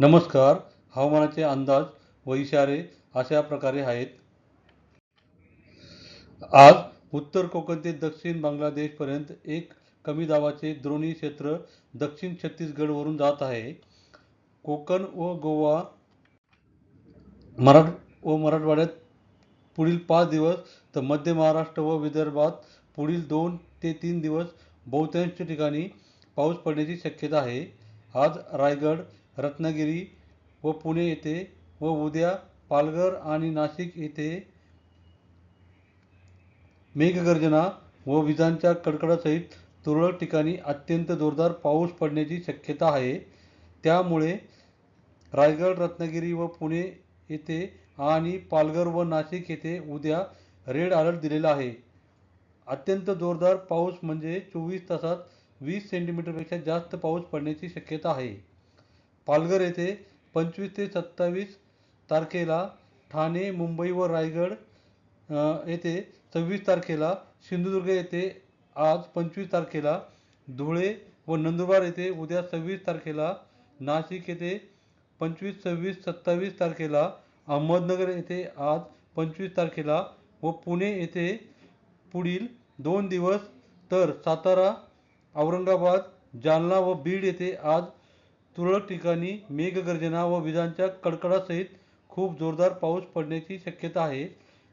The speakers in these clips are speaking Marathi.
नमस्कार. हवामानाचे अंदाज व इशारे अशा प्रकारे आहेत. आज उत्तर कोकण ते दक्षिण बांगलादेशपर्यंत एक कमी दाबाचे द्रोणी क्षेत्र दक्षिण छत्तीसगडवरून जात आहे. कोकण व गोवा मराठ व मराठवाड्यात पुढील पाच दिवस तर मध्य महाराष्ट्र व विदर्भात पुढील दोन ते तीन दिवस बहुतांश ठिकाणी पाऊस पडण्याची शक्यता आहे. आज रायगड रत्नागिरी व पुणे येथे व उद्या पालघर आणि नाशिक येथे मेघगर्जना व विजांच्या कडकडासहित तुरळक ठिकाणी अत्यंत जोरदार पाऊस पडण्याची शक्यता आहे. त्यामुळे रायगड रत्नागिरी व पुणे येथे आणि पालघर व नाशिक येथे उद्या रेड अलर्ट दिलेला आहे. अत्यंत जोरदार पाऊस म्हणजे चोवीस तासात वीस सेंटीमीटरपेक्षा जास्त पाऊस पडण्याची शक्यता आहे. पालघर येथे पंचवीस ते सत्तावीस तारखेला ठाणे मुंबई व रायगड येथे सव्वीस तारखेला सिंधुदुर्ग येथे आज पंचवीस तारखेला धुळे व नंदुरबार येथे उद्या सव्वीस तारखेला नाशिक येथे पंचवीस सव्वीस सत्तावीस तारखेला अहमदनगर येथे आज पंचवीस तारखेला व पुणे येथे पुढील दोन दिवस तर सातारा औरंगाबाद जालना व बीड येथे आज तुरळक ठिकाणी मेघगर्जना व विजांच्या कडकडासहित खूप जोरदार पाऊस पडण्याची शक्यता आहे.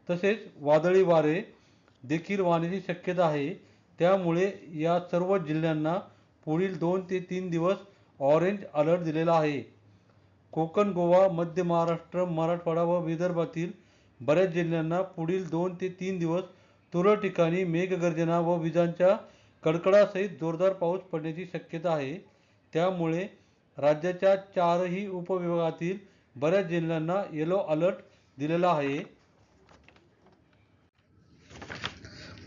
तसेच वादळी वारे देखील वाहण्याची शक्यता आहे. त्यामुळे या सर्व जिल्ह्यांना पुढील दोन ते तीन दिवस ऑरेंज अलर्ट दिलेला आहे. कोकण गोवा मध्य महाराष्ट्र मराठवाडा व विदर्भातील बऱ्याच जिल्ह्यांना पुढील दोन ते तीन दिवस तुरळक ठिकाणी मेघगर्जना व विजांच्या कडकडासहित जोरदार पाऊस पडण्याची शक्यता आहे. त्यामुळे राज्याच्या चारही उपविभागातील बऱ्याच जिल्ह्यांना येलो अलर्ट दिलेला आहे.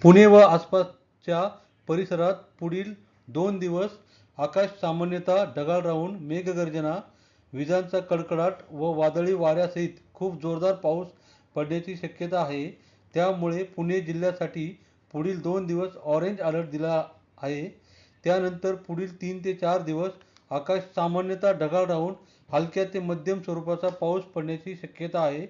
पुणे व आसपासच्या परिसरात पुढील दोन दिवस आकाश सामान्यतः ढगाळ राहून मेघगर्जना विजांचा कडकडाट व वादळी वाऱ्यासहित खूप जोरदार पाऊस पडण्याची शक्यता आहे. त्यामुळे पुणे जिल्ह्यासाठी पुढील दोन दिवस ऑरेंज अलर्ट दिला आहे. त्यानंतर पुढील तीन ते चार दिवस आकाश सामान्यतः ढगाळ राहून हलक्या ते मध्यम स्वरूपाचा पाऊस पडण्याची शक्यता आहे.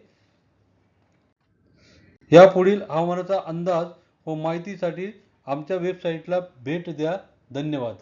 यापुढील हवामानाचा अंदाज व माहितीसाठी आमच्या वेबसाईटला भेट द्या. धन्यवाद.